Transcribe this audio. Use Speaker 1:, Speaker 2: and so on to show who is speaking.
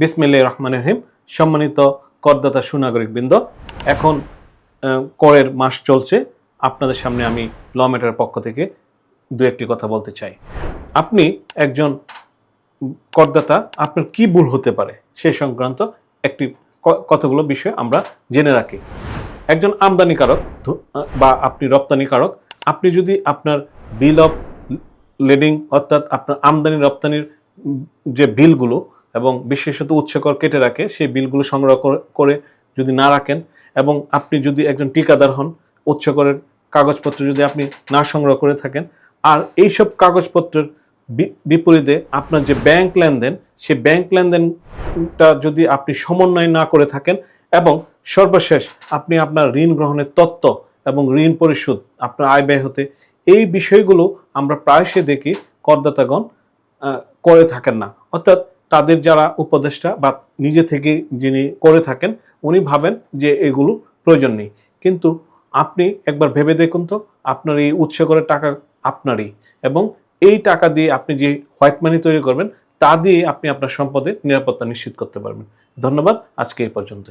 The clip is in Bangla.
Speaker 1: বিসমিল্লাহ রহমান রহিম। সম্মানিত করদাতা সুনাগরিক বৃন্দ এখন করের মাস চলছে। আপনাদের সামনে আমি ল ম্যাটার পক্ষ থেকে দু একটি কথা বলতে চাই। আপনি একজন করদাতা, আপনার কি ভুল হতে পারে সে সংক্রান্ত একটি কতগুলো বিষয় আমরা জেনে রাখি। একজন আমদানিকারক বা আপনি রপ্তানিকারক, আপনি যদি আপনার বিল অফ লেডিং, অর্থাৎ আপনার আমদানি রপ্তানির যে বিলগুলো এবং বিশেষত উৎসকর কেটে রাখে, সেই বিলগুলো সংগ্রহ করে- যদি না রাখেন এবং আপনি যদি একজন টিকাদার হন, উৎসকরের কাগজপত্র যদি আপনি না সংগ্রহ করে থাকেন, আর এইসব কাগজপত্রের বিপরীতে আপনার যে ব্যাংক লেনদেন সেই ব্যাংক লেনদেনটা যদি আপনি সমন্বয় না করে থাকেন এবং সর্বশেষ আপনি আপনার ঋণ গ্রহণের তত্ত্ব এবং ঋণ পরিশোধ আপনার আয় ব্যয় হতে, এই বিষয়গুলো আমরা প্রায়শই দেখি করদাতাগণ করে থাকেন না। অর্থাৎ তাদের যারা উপদেষ্টা বা নিজে থেকে যিনি করে থাকেন, উনি ভাবেন যে এগুলো প্রয়োজন নেই। কিন্তু আপনি একবার ভেবে দেখুন তো, আপনার এই উৎস করে টাকা আপনারই এবং এই টাকা দিয়ে আপনি যে হোয়াইট মানি তৈরি করবেন, তা দিয়ে আপনি আপনার সম্পদের নিরাপত্তা নিশ্চিত করতে পারবেন। ধন্যবাদ, আজকে এই পর্যন্তই।